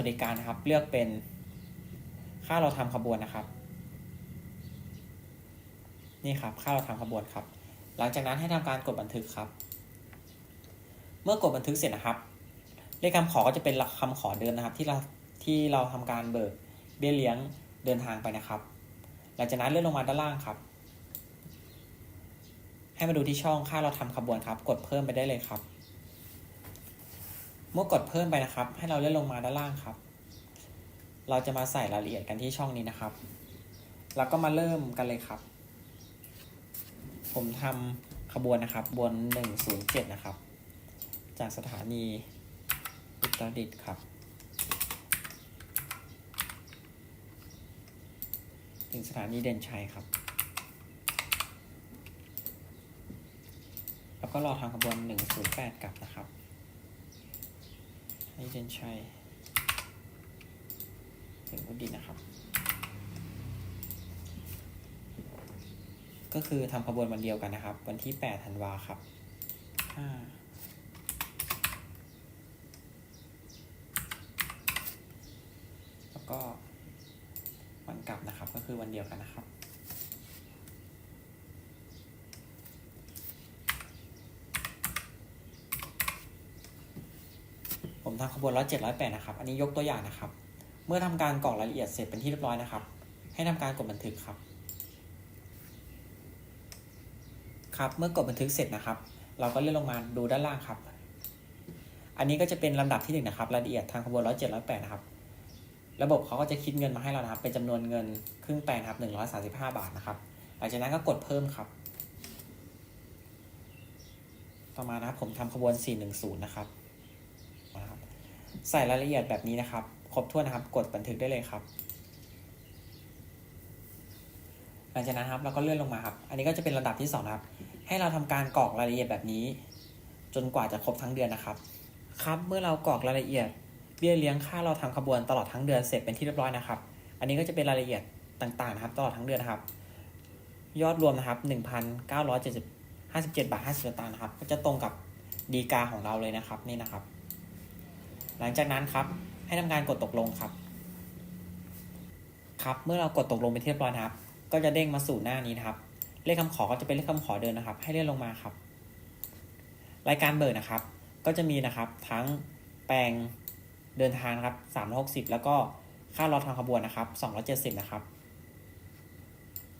สวัสดิการนะครับ เลือกเป็นค่าเราทำขบวนนะครับ นี่ครับ ค่าเราทำขบวนครับ หลังจากนั้นให้ทำการกดบันทึกครับ เมื่อกดบันทึกเสร็จนะครับ เลขคำขอก็จะเป็นหลักคำขอเดิมนะครับ ที่เราที่เราทำการเบิกเบี้ยเลี้ยงเดินทางไปนะครับ หลังจากนั้นเลื่อนลงมาด้านล่างครับ ให้มาดูที่ช่องค่าเราทำขบวนครับ กดเพิ่มไปได้เลยครับ เมื่อกดเพิ่มไปนะครับ ให้เราเลื่อนลงมาด้านล่างครับ เราจะมาใส่รายละเอียดกันที่ช่องนี้นะครับ แล้วก็มาเริ่มกันเลยครับ ผมทำขบวนนะครับบน 107 นะครับ จากสถานีอุตรดิตถ์ครับถึงสถานีเด่นชัยครับ แล้วก็รอทางขบวน 108 กลับนะครับ ให้เด่นชัยถึงอุตรดินะครับ ก็คือทำขบวนวันเดียวกันนะครับ วันที่ 8 ธันวาครับห้าแล้วก็วันกลับนะครับ ก็คือวันเดียวกันนะครับ ผมทำขบวนร้อยเจ็ดร้อยแปดนะครับ อันนี้ยกตัวอย่างนะครับ เมื่อทำการกรอกรายละเอียดเสร็จเป็นที่เรียบร้อยนะครับ ให้ทำการกดบันทึกครับ ครับ เมื่อกดบันทึกเสร็จนะครับ เราก็เลื่อนลงมาดูด้านล่างครับ อันนี้ก็จะเป็นลำดับที่หนึ่งนะครับรายละเอียดทางขบวนร้อยเจ็ดร้อยแปดนะครับ ระบบเขาก็จะคิดเงินมาให้เรานะครับ เป็นจำนวนเงินครึ่งแปลงครับหนึ่งร้อยสาสิบห้าบาทนะครับ หลังจากนั้นก็กดเพิ่มครับ ต่อมานะครับผมทำขบวน410นะครับนะครับ ใส่รายละเอียดแบบนี้นะครับ ครบถ้วนนะครับ กดบันทึกได้เลยครับ หลังจากนั้นครับเราก็เลื่อนลงมาครับ อันนี้ก็จะเป็นระดับที่2นะครับ ให้เราทำการกรอกรายละเอียดแบบนี้ จนกว่าจะครบทั้งเดือนนะครับ ครับเมื่อเรากรอกรายละเอียดเบี้ยเลี้ยงค่าเราทำขบวนตลอดทั้งเดือนเสร็จเป็นที่เรียบร้อยนะครับ อันนี้ก็จะเป็นรายละเอียดต่างๆนะครับ ตลอดทั้งเดือนนะครับ ยอดรวมนะครับ1,957บาท50สตางค์นะครับ ก็จะตรงกับดีกาของเราเลยนะครับนี่นะครับ หลังจากนั้นครับ ให้ทำการกดตกลงครับ ครับ เมื่อเรากดตกลงเป็นที่เรียบร้อยครับ ก็จะเด้งมาสู่หน้านี้นะครับ เลขคำขอก็จะเป็นเลขคำขอเดินนะครับ ให้เลื่อนลงมาครับ รายการเบิกนะครับ ก็จะมีนะครับ ทั้งแปลงเดินทางครับ360แล้วก็ค่ารถทางขบวนนะครับ270นะครับ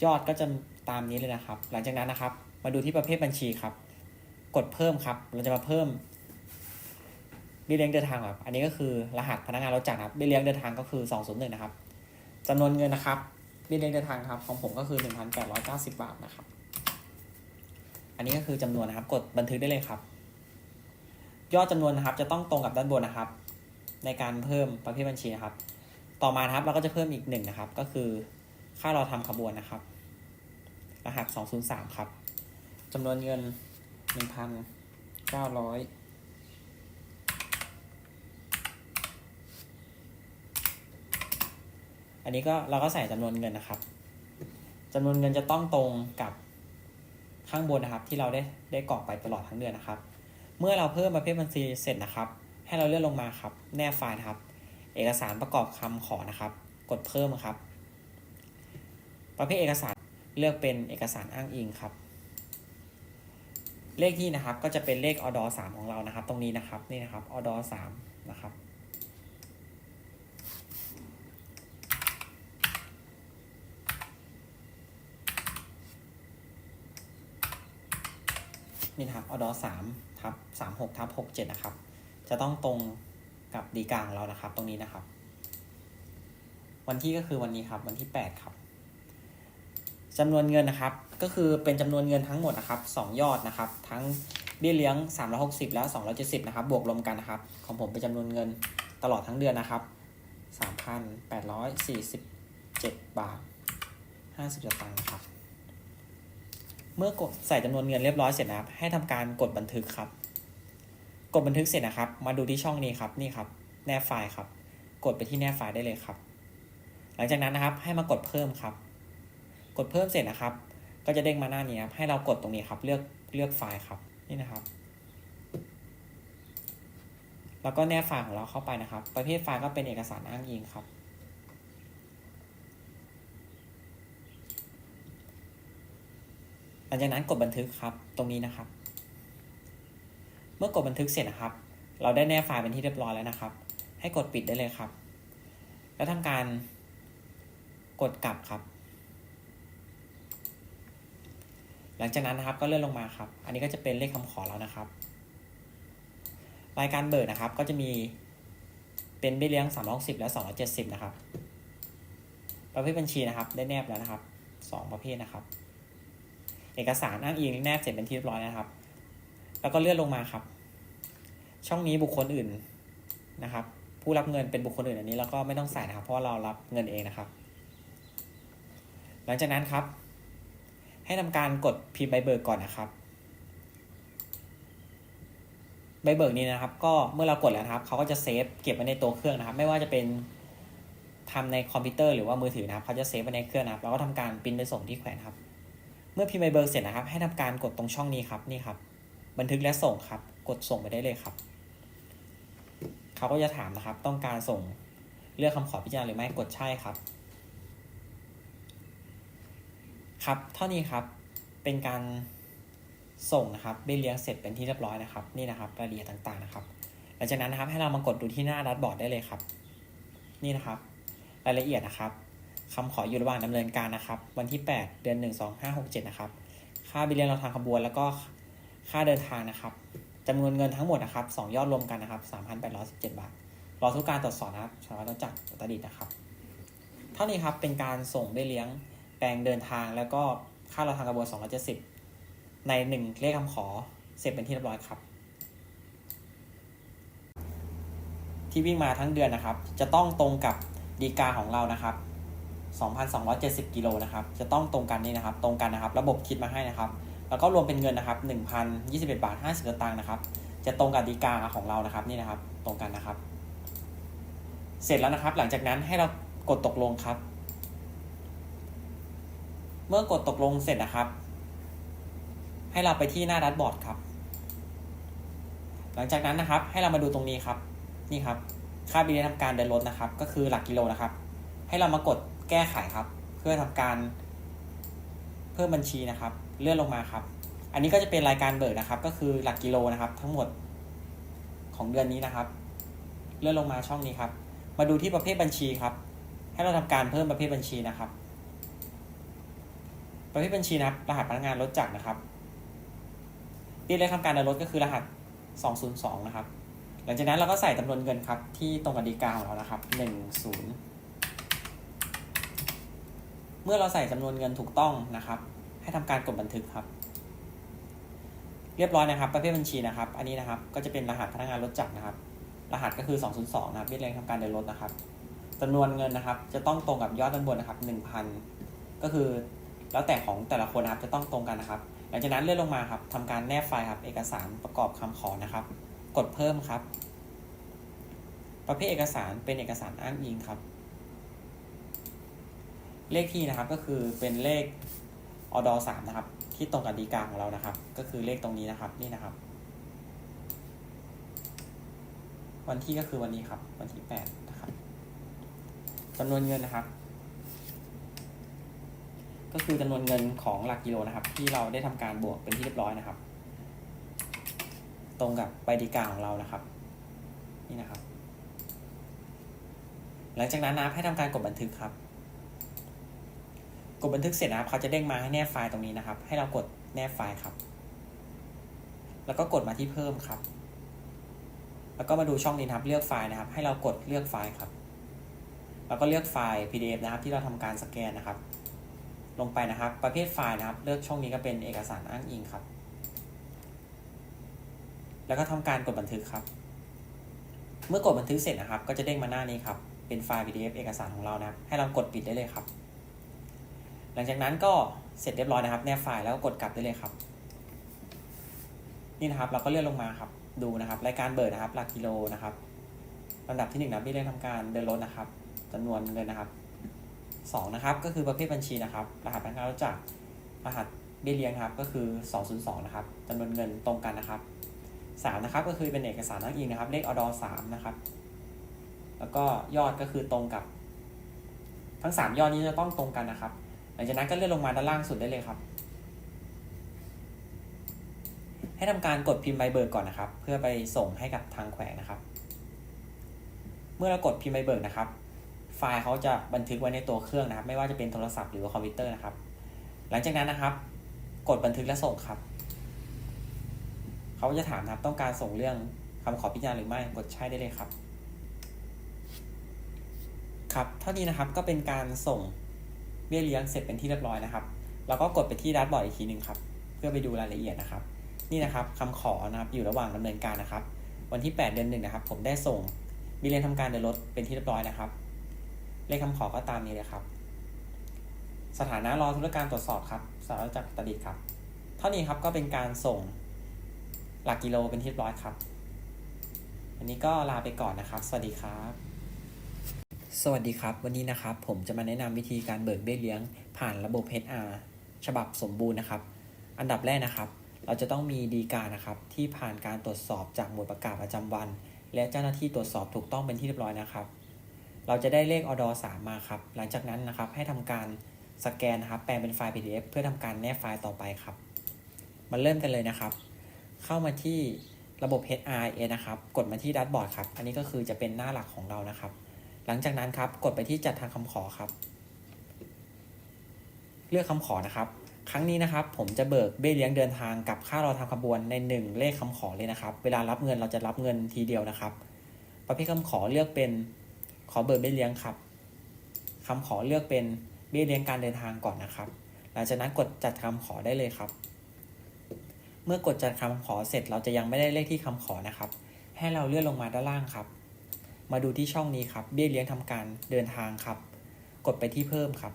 ยอดก็จะตามนี้เลยนะครับ หลังจากนั้นนะครับ มาดูที่ประเภทบัญชีครับ กดเพิ่มครับ เราจะมาเพิ่ม เบี้ยเลี้ยงเดินทางครับอันนี้ก็คือรหัสพนักงานรถจักรนะครับเบี้ยเลี้ยงเดินทางก็คือ 201นะครับจำนวนเงินนะครับเบี้ยเลี้ยงเดินทางครับของผมก็คือ 1,890 บาทนะครับ อันนี้ก็คือจำนวนนะครับ กดบันทึกได้เลยครับ ยอดจำนวนนะครับ จะต้องตรงกับด้านบนนะครับ ในการเพิ่มประเภทบัญชีนะครับ ต่อมาครับเราก็จะเพิ่มอีกหนึ่งนะครับ ก็คือค่าเราทำขบวนนะครับ รหัส 203 ครับจำนวนเงิน 1,900 อันนี้ก็เราก็ใส่จำนวนเงินนะครับจำนวนเงินจะต้องตรงกับข้างบนนะครับ ที่เราได้ได้กรอกไปตลอดทั้งเดือนนะครับ เมื่อเราเพิ่มประเภทบัญชีเสร็จนะครับ ให้เราเลื่อนลงมาครับ แนบไฟล์นะครับ เอกสารประกอบคำขอนะครับ กดเพิ่มครับ ประเภทเอกสารเลือกเป็นเอกสารอ้างอิงครับ เลขที่นะครับก็จะเป็นเลขอดอสามของเรานะครับ ตรงนี้นะครับนี่นะครับอดอสามนะครับ นี่นะครับอดอสามทับสามหกทับหกเจ็ดนะครับ จะต้องตรงกับดีกลางเรานะครับ ตรงนี้นะครับ วันที่ก็คือวันนี้ครับ วันที่แปดครับจำนวนเงินนะครับ ก็คือเป็นจำนวนเงินทั้งหมดนะครับสองยอดนะครับ ทั้งเบี้ยเลี้ยง360แล้ว270นะครับ บวกรวมกันนะครับ ของผมเป็นจำนวนเงินตลอดทั้งเดือนนะครับ3,847บเจ็ดบาท50สตางค์นะครับ เมื่อกดใส่จำนวนเงินเรียบร้อยเสร็จนะครับ ให้ทำการกดบันทึกครับ กดบันทึกเสร็จนะครับ มาดูที่ช่องนี้ครับ นี่ครับ แนบไฟล์ครับ กดไปที่แนบไฟล์ได้เลยครับ หลังจากนั้นนะครับ ให้มากดเพิ่มครับ กดเพิ่มเสร็จนะครับ ก็จะเด้งมาหน้านี้ครับ ให้เรากดตรงนี้ครับ เลือกเลือกไฟล์ครับ นี่นะครับ แล้วก็แนบไฟล์ของเราเข้าไปนะครับ ประเภทไฟล์ก็เป็นเอกสารอ้างอิงครับ หลังจากนั้นกดบันทึกครับ ตรงนี้นะครับ เมื่อกดบันทึกเสร็จนะครับ เราได้แนบไฟล์เป็นที่เรียบร้อยแล้วนะครับ ให้กดปิดได้เลยครับ แล้วทำการกดกลับครับ หลังจากนั้นนะครับก็เลื่อนลงมาครับ อันนี้ก็จะเป็นเลขคำขอแล้วนะครับ รายการเบิกนะครับก็จะมีเป็นเบี้ยเลี้ยง360และ270 นะครับ ประเภทบัญชีนะครับ ได้แนบแล้วนะครับ 2 ประเภทนะครับ เอกสารอ้างอิงแนบเสร็จเป็นที่เรียบร้อยนะครับ แล้วก็เลื่อนลงมาครับ ช่องนี้บุคคลอื่นนะครับ ผู้รับเงินเป็นบุคคลอื่นอันนี้เราก็ไม่ต้องใส่นะครับ เพราะาเรารับเงินเองนะครับ หลังจากนั้นครับ ให้ทำการกดพิมพ์ใบเบิกก่อนนะครับใบเบิกนี้นะครับ ก็เมื่อเรากดแล้วครับเขาก็จะเซฟเก็บไว้ในตัวเครื่องนะครับ ไม่ว่าจะเป็นทำในคอมพิวเตอร์หรือว่ามือถือนะครับเขาจะเซฟไว้ในเครื่องนะครับเราก็ทำการปริ้นไปส่งที่แขวนครับ มื่อพิมพ์ใบเบิกเสร็จนะครับ ให้ทำการกดตรงช่องนี้ครับนี่ครับ บันทึกและส่งครับ กดส่งไปได้เลยครับ เขาก็จะถามนะครับ ต้องการส่งเลือกคำขอพิจารณาหรือไม่กดใช่ครับ ครับเท่านี้ครับเป็นการส่งนะครับเบี้ยเลี้ยงเสร็จเป็นที่เรียบร้อยนะครับ นี่นะครับรายละเอียดต่างๆนะครับ หลังจากนั้นนะครับให้เรามากดดูที่หน้าดัชบอร์ดได้เลยครับ นี่นะครับ รายละเอียดนะครับ คำขออยู่ระหว่างดำเนินการนะครับ วันที่ 8 เดือน 1 2 5 6 7 นะครับ ค่าบี้ยเลียงเราทางขบวน แล้วก็ค่าเดินทางนะครับจำนวนเงินทั้งหมดนะครับสองยอดรวมกันนะครับ3,817 บาท รอทุกการตรวจสอบนะครับสารวัตรจักรอุตรดิตนะครับ เท่านี้ครับเป็นการส่งเบี้ยเลี้ยงแปลงเดินทางแล้วก็ค่าเราทางกระบวน270 ในหนึ่งเลขคำขอเสร็จเป็นที่เรียบร้อยครับ ที่วิ่งมาทั้งเดือนนะครับ จะต้องตรงกับดีกาของเรานะครับ 2,270 กิโลนะครับ จะต้องตรงกันนี่นะครับ ตรงกันนะครับ ระบบคิดมาให้นะครับ แล้วก็รวมเป็นเงินนะครับ1,021บาท50สตางค์นะครับ จะตรงกับดีกาของเรานะครับนี่นะครับ ตรงกันนะครับ เสร็จแล้วนะครับ หลังจากนั้นให้เรากดตกลงครับ เมื่อกดตกลงเสร็จนะครับ ให้เราไปที่หน้าดัชบอร์ดครับ หลังจากนั้นนะครับ ให้เรามาดูตรงนี้ครับ นี่ครับ ค่าบิลทำการเดินรถนะครับ ก็คือหลักกิโลนะครับ ให้เรามากด แก้ไขครับ เพื่อทำการเพิ่มบัญชีนะครับ เลื่อนลงมาครับ อันนี้ก็จะเป็นรายการเบิกนะครับ ก็คือหลักกิโลนะครับ ทั้งหมดของเดือนนี้นะครับ เลื่อนลงมาช่องนี้ครับ มาดูที่ประเภทบัญชีครับ ให้เราทำการเพิ่มประเภทบัญชีนะครับ ประเภทบัญชีนะครับ รหัสพนักงานรถจักรนะครับที่เลขทำการเดินรถก็คือรหัส 202 นะครับ หลังจากนั้นเราก็ใส่จำนวนเงินครับ ที่ตรงกับดีกาของเรานะครับ 10 มื่อเราใส่จำนวนเงินถูกต้องนะครับ ให้ทำการกดบันทึกครับ เรียบร้อยนะครับ ประเภทบัญชีนะครับ อันนี้นะครับก็จะเป็นรหัสพนักงานรถจักรนะครับ รหัสก็คือ 202 นะครับเบี้ยเลี้ยงทำการเดินรถนะครับจำนวนเงินนะครับ จะต้องตรงกับยอดด้านบนนะครับ 1,000 ก็คือแล้วแต่ของแต่ละคนนะครับจะต้องตรงกันนะครับ หลังจากนั้นเลื่อนลงมาครับทำการแนบไฟล์ครับ เอกสารประกอบคำขอนะครับ กดเพิ่มครับ ประเภทเอกสารเป็นเอกสารอ้างอิงครับ เลขที่นะครับก็คือเป็นเลขอดอสามนะครับ ที่ตรงกับดีกาของเรานะครับ ก็คือเลขตรงนี้นะครับนี่นะครับ วันที่ก็คือวันนี้ครับ วันที่แปดนะครับจำนวนเงินนะครับ ก็คือจำนวนเงินของหลักกิโลนะครับ ที่เราได้ทำการบวกเป็นที่เรียบร้อยนะครับ ตรงกับใบดีกาของเรานะครับ นี่นะครับ หลังจากนั้นนะให้ทำการกดบันทึกครับ กดบันทึกเสร็จนะครับเขาจะเด้งมาให้แนบไฟล์ตรงนี้นะครับ ให้เรากดแนบไฟล์ครับ แล้วก็กดมาที่เพิ่มครับ แล้วก็มาดูช่องนี้นะครับ เลือกไฟล์นะครับ ให้เรากดเลือกไฟล์ครับ แล้วก็เลือกไฟล์ PDF นะครับ ที่เราทำการสแกนนะครับ ลงไปนะครับ ประเภทไฟล์นะครับ เลือกช่องนี้ก็เป็นเอกสารอ้างอิงครับ แล้วก็ทำการกดบันทึกครับ เมื่อกดบันทึกเสร็จนะครับ ก็จะเด้งมาหน้านี้ครับ เป็นไฟล์ PDF เอกสารของเรานะครับ ให้เรากดปิดได้เลยครับ ลังจากนั้นก็เสร็จเรียบร้อยนะครับ แนบไฟล์แล้วก็กดกลับได้เลยครับ นี่นะครับเราก็เลื่อนลงมาครับ ดูนะครับรายการเบิร์นะครับ หลักกิโลนะครับลำดับที่หนึ่งนะพี่เรียกทำการเดินรถนะครับจำนวนเงินนะครับสองนะครับก็คือประเภทบัญชีนะครับ รหัสพนักงานรู้จักรหัสเบี้ยเลี้ยงครับก็คือ 202 นะครับจำนวนเงินตรงกันนะครับสามนะครับก็คือเป็นเอกสารอ้างอิงนะครับเลขอดสามนะครับ แล้วก็ยอดก็คือตรงกับ ทั้งสามยอดนี้จะต้องตรงกันนะครับ ลังจากนั้นก็เลื่อนลงมาด้านล่างสุดได้เลยครับ ให้ทำการกดพิมพ์ใบเบิกก่อนนะครับ เพื่อไปส่งให้กับทางแขวงนะครับ เมื่อเรากดพิมพ์ใบเบิกนะครับ ไฟล์เขาจะบันทึกไว้ในตัวเครื่องนะครับ ไม่ว่าจะเป็นโทรศัพท์หรือว่าคอมพิวเตอร์นะครับ หลังจากนั้นนะครับ กดบันทึกและส่งครับเขาจะถามนะครับต้องการส่งเรื่องคำขอพิจารณาหรือไม่กดใช่ได้เลยครับ ครับ เท่านี้นะครับก็เป็นการส่ง เบี้ยเลี้ยงเสร็จเป็นที่เรียบร้อยนะครับเราก็กดไปที่ดัชบอร์ดอีกทีหนึ่งครับ เพื่อไปดูรายละเอียดนะครับ นี่นะครับคำขอนะครับอยู่ระหว่างดำเนินการนะครับ วันที่ 8 เดือนหนึ่งนะครับ ผมได้ส่งบิลเลียนทำการเดินรถเป็นที่เรียบร้อยนะครับ เลขคำขอก็ตามนี้เลยครับ สถานะรอธุรการตรวจสอบครับสารจักรตดิษฐ์ครับ เท่านี้ครับก็เป็นการส่งหลักกิโลเป็นที่เรียบร้อยครับวันนี้ก็ลาไปก่อนนะครับ สวัสดีครับ สวัสดีครับ วันนี้นะครับผมจะมาแนะนำวิธีการเบิกเบี้ยเลี้ยง ผ่านระบบ HR ฉบับสมบูรณ์นะครับ อันดับแรกนะครับ เราจะต้องมีดีการนะครับ ที่ผ่านการตรวจสอบจากหมวดประกาศประจำวัน และเจ้าหน้าที่ตรวจสอบถูกต้องเป็นที่เรียบร้อยนะครับ เราจะได้เลขออด3มาครับ หลังจากนั้นนะครับให้ทำการสแกนนะครับ แปลงเป็นไฟล์ PDF เพื่อทำการแนบไฟล์ต่อไปครับ มาเริ่มกันเลยนะครับ เข้ามาที่ระบบ HRA นะครับ กดมาที่ดัชบอร์ดครับ อันนี้ก็คือจะเป็นหน้าหลักของเรานะครับ หลังจากนั้นครับกดไปที่จัดทางคำขอครับ เลือกคำขอนะครับ ครั้งนี้นะครับ ผมจะเบิกเบี้ยเลี้ยงเดินทางกับค่ารอทางขบวนในหนึ่งเลขคำขอเลยนะครับ เวลารับเงินเราจะรับเงินทีเดียวนะครับ ประเภทคำขอเลือกเป็นขอเบิกเบี้ยเลี้ยงครับคำขอเลือกเป็นเบี้ยเลี้ยงการเดินทางก่อนนะครับ หลังจากนั้นกดจัดคำขอได้เลยครับ เมื่อกดจัดคำขอเสร็จเราจะยังไม่ได้เลขที่คำขอนะครับ ให้เราเลื่อนลงมาด้านล่างครับ มาดูที่ช่องนี้ครับ เบี้ยเลี้ยงทำการเดินทางครับ กดไปที่เพิ่มครับ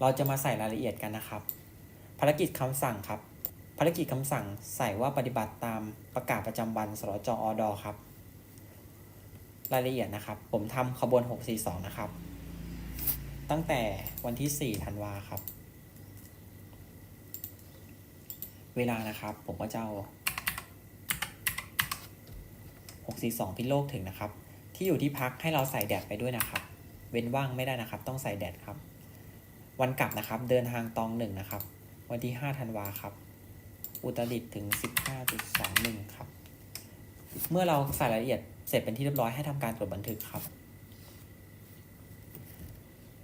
เราจะมาใส่รายละเอียดกันนะครับ ภารกิจคำสั่งครับ ภารกิจคำสั่งใส่ว่าปฏิบัติตามประกาศประจำวันสรจออดครับ รายละเอียดนะครับ ผมทำขบวน 642 นะครับ ตั้งแต่วันที่ 4 ธันวาครับ เวลานะครับ ผมก็จะเอา642 พิโลกถึงนะครับ ที่อยู่ที่พักให้เราใส่แดดไปด้วยนะครับ เว้นว่างไม่ได้นะครับ ต้องใส่แดดครับ วันกลับนะครับ เดินทางตองหนึ่งนะครับ วันที่5ธันวาครับ อุตรดิตถึง 15.21 ครับ เมื่อเราใส่รายละเอียดเสร็จเป็นที่เรียบร้อยให้ทำการกดบันทึกครับ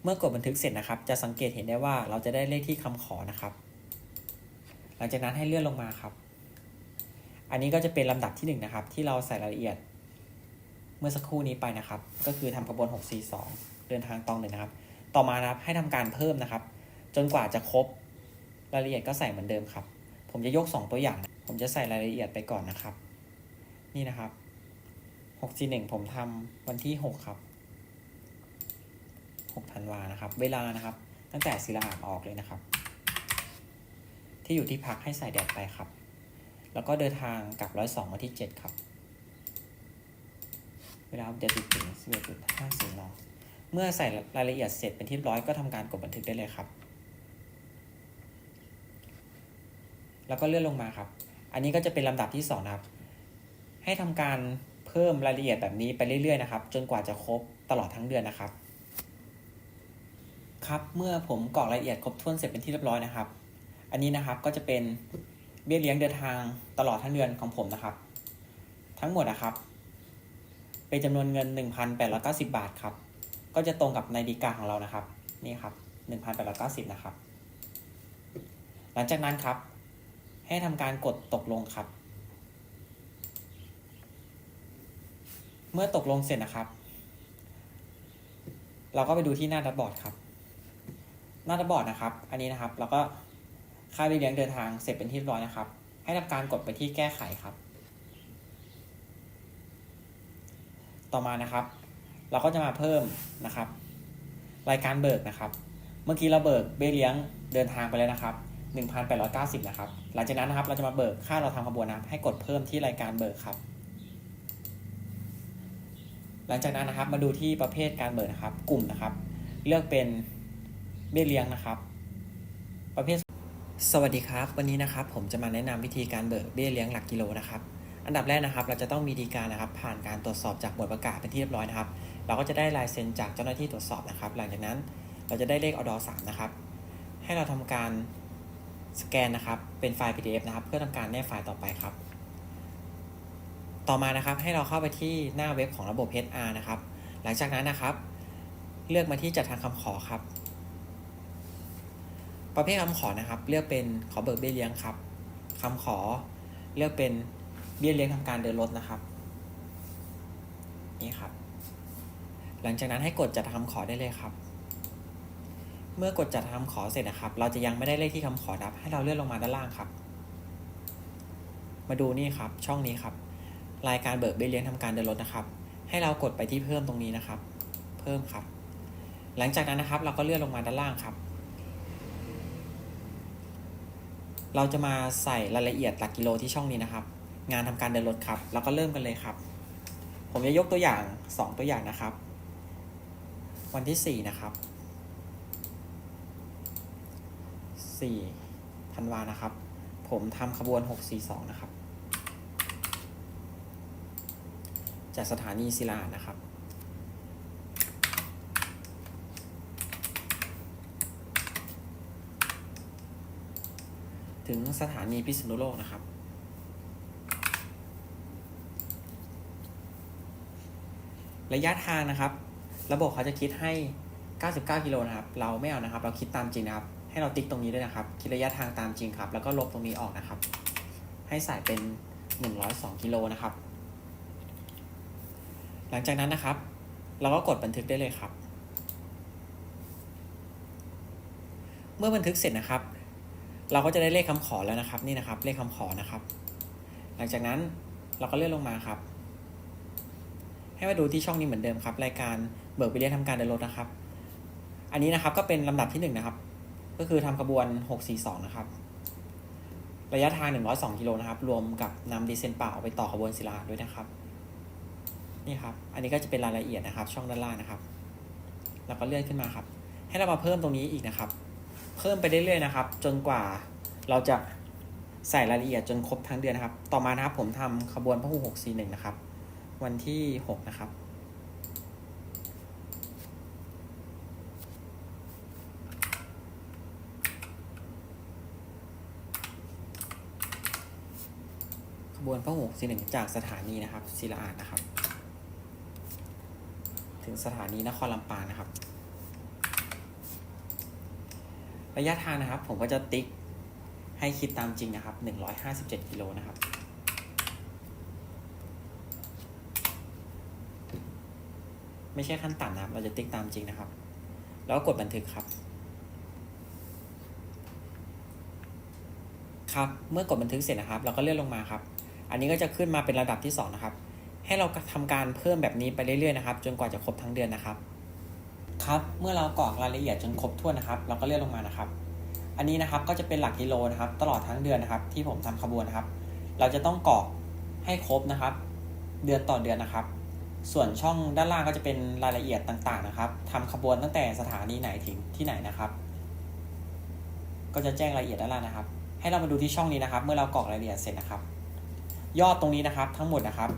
เมื่อกดบันทึกเสร็จนะครับ จะสังเกตเห็นได้ว่าเราจะได้เลขที่คำขอนะครับ หลังจากนั้นให้เลื่อนลงมาครับ อันนี้ก็จะเป็นลำดับที่1นงนะครับ ที่เราใส่รายละเอียด เมื่อสักครู่นี้ไปนะครับ ก็คือทำกระบวน 642 เดินทางตองหนึ่งนะครับ ต่อมานะครับให้ทำการเพิ่มนะครับ จนกว่าจะครบรายละเอียดก็ใส่เหมือนเดิมครับ ผมจะยก 2 ตัวอย่าง ผมจะใส่รายละเอียดไปก่อนนะครับ นี่นะครับ 641 ผมทำวันที่ 6 ครับ6ธันวานะครับ เวลานะครับ ตั้งแต่ศิลาอาบออกเลยนะครับ ที่อยู่ที่พักให้ใส่แดดไปครับ แล้วก็เดินทางกลับร้อยสองวันที่เจ็ดครับ เวลาจะติดถึงสิดจุดห้าสี่นเมื่อใส่รายละเอียดเสร็จเป็นที่เรียบร้อยก็ทำการกดบันทึกได้เลยครับ แล้วก็เลื่อนลงมาครับ อันนี้ก็จะเป็นลำดับที่สองนะครับ ให้ทำการเพิ่มรายละเอียดแบบนี้ไปเรื่อยๆนะครับ จนกว่าจะครบตลอดทั้งเดือนนะครับ ครับ เมื่อผมกรอกรายละเอียดครบถ้วนเสร็จเป็นที่เรียบร้อยนะครับ อันนี้นะครับก็จะเป็นเบี้ยเลี้ยงเดินทางตลอดทั้งเดือนของผมนะครับ ทั้งหมดนะครับ เป็นจำนวนเงิน 1,890 บาทครับ ก็จะตรงกับในดีกาของเรานะครับ นี่ครับ 1,890 นะครับ หลังจากนั้นครับ ให้ทำการกดตกลงครับ เมื่อตกลงเสร็จนะครับ เราก็ไปดูที่หน้าดัชบอร์ดครับ หน้าดัชบอร์ดนะครับ อันนี้นะครับ เราก็ค่าเบี้ยเลี้ยงเดินทางเสร็จเป็นที่เรียบร้อยนะครับ ให้ทำการกดไปที่แก้ไขครับ ต่อมานะครับ เราก็จะมาเพิ่มนะครับ รายการเบิกนะครับ เมื่อกี้เราเบิกเบี้ยเลี้ยงเดินทางไปแล้วนะครับ 1,890 นะครับ หลังจากนั้นนะครับเราจะมาเบิกค่าเราทำขบวนนะครับ ให้กดเพิ่มที่รายการเบิกครับ หลังจากนั้นนะครับมาดูที่ประเภทการเบิกนะครับ กลุ่มนะครับ เลือกเป็นเบี้ยเลี้ยงนะครับ ประเภท สวัสดีครับ วันนี้นะครับ ผมจะมาแนะนำวิธีการเบิกเบี้ยเลี้ยงหลักกิโลนะครับ อันดับแรกนะครับ เราจะต้องมีดีการนะครับ ผ่านการตรวจสอบจากหมวดประกาศเป็นที่เรียบร้อยนะครับ เราก็จะได้ลายเซ็นจากเจ้าหน้าที่ตรวจสอบนะครับ หลังจากนั้นเราจะได้เลขอดอ3นะครับ ให้เราทำการสแกนนะครับ เป็นไฟล์ PDF นะครับ เพื่อทำการแนบไฟล์ต่อไปครับ ต่อมานะครับให้เราเข้าไปที่หน้าเว็บของระบบ HR นะครับ หลังจากนั้นนะครับ เลือกมาที่จัดทางคำขอครับ ประเภทคำขอนะครับ เลือกเป็นขอเบิกเบี้ยเลี้ยงครับคำขอเลือกเป็น เบี้ยเลี้ยงทำการเดินรถนะครับ นี่ครับ หลังจากนั้นให้กดจัดคำขอได้เลยครับ เมื่อกดจัดคำขอเสร็จนะครับ เราจะยังไม่ได้เลขที่คำขอนับ ให้เราเลื่อนลงมาด้านล่างครับ มาดูนี่ครับ ช่องนี้ครับ รายการเบิกเบี้ยเลี้ยงทำการเดินรถนะครับ ให้เรากดไปที่เพิ่มตรงนี้นะครับ เพิ่มครับ หลังจากนั้นนะครับ เราก็เลื่อนลงมาด้านล่างครับเราจะมาใส่รายละเอียดหลักกิโลที่ช่องนี้นะครับ งานทำการเดินรถครับเราก็เริ่มกันเลยครับ ผมจะยกตัวอย่าง 2 ตัวอย่างนะครับ วันที่ 4 นะครับ 4 ธันวานะครับ ผมทำขบวน 642 นะครับ จากสถานีศิลานะครับถึงสถานีพิษณุโลกนะครับ ระยะทางนะครับ ระบบเขาจะคิดให้ 99กิโลนะครับ เราไม่เอานะครับ เราคิดตามจริงนะครับ ให้เราติ๊กตรงนี้ด้วยนะครับ คิดระยะทางตามจริงครับ แล้วก็ลบตรงนี้ออกนะครับ ให้ใส่เป็น 102กิโลนะครับ หลังจากนั้นนะครับ เราก็กดบันทึกได้เลยครับ เมื่อบันทึกเสร็จนะครับ เราก็จะได้เลขคำขอแล้วนะครับ นี่นะครับ เลขคำขอนะครับ หลังจากนั้นเราก็เลื่อนลงมาครับ ให้มาดูที่ช่องนี้เหมือนเดิมครับ รายการเบิกไปเรียนทำการเดินรถนะครับ อันนี้นะครับก็เป็นลำดับที่หนึ่งนะครับ ก็คือทำขบวน 642 นะครับ ระยะทาง 102 กิโลนะครับ รวมกับนำดีเซลเป่าไปต่อขบวนศิลาด้วยนะครับ นี่ครับ อันนี้ก็จะเป็นรายละเอียดนะครับ ช่องด้านล่างนะครับ แล้วก็เลื่อนขึ้นมาครับ ให้เรามาเพิ่มตรงนี้อีกนะครับ เพิ่มไปเรื่อยๆนะครับ จนกว่าเราจะใส่รายละเอียดจนครบทั้งเดือนนะครับ ต่อมานะครับผมทำขบวนพหุ641 นะครับ วันที่ 6 นะครับ ขบวนพหุ41จากสถานีนะครับศิลาอาดนะครับ ถึงสถานีนครลำปางนะครับ ระยะทางนะครับ ผมก็จะติ๊กให้คิดตามจริงนะครับ 157 กิโลนะครับ ไม่ใช่ขั้นต่ำนะครับ เราจะติ๊กตามจริงนะครับ แล้วกดบันทึกครับ ครับ เมื่อกดบันทึกเสร็จนะครับ เราก็เลื่อนลงมาครับ อันนี้ก็จะขึ้นมาเป็นระดับที่ 2 นะครับ ให้เราทำการเพิ่มแบบนี้ไปเรื่อยๆนะครับ จนกว่าจะครบทั้งเดือนนะครับ ครับ เมื่อเรากรอกรายละเอียดจนครบถ้วนนะครับ เราก็เลื่อนลงมานะครับ อันนี้นะครับก็จะเป็นหลักกิโลนะครับ ตลอดทั้งเดือนนะครับ ที่ผมทำขบวนนะครับ เราจะต้องกรอกให้ครบนะครับ เดือนต่อเดือนนะครับ ส่วนช่องด้านล่างก็จะเป็นรายละเอียดต่างๆนะครับทำขบวนตั้งแต่สถานีไหนถึงที่ไหนนะครับ ก็จะแจ้งรายละเอียดด้านล่างนะครับ ให้เรามาดูที่ช่องนี้นะครับ เมื่อเรากรอกรายละเอียดเสร็จนะครับ ยอดตรงนี้นะครับทั้งหมดนะครับ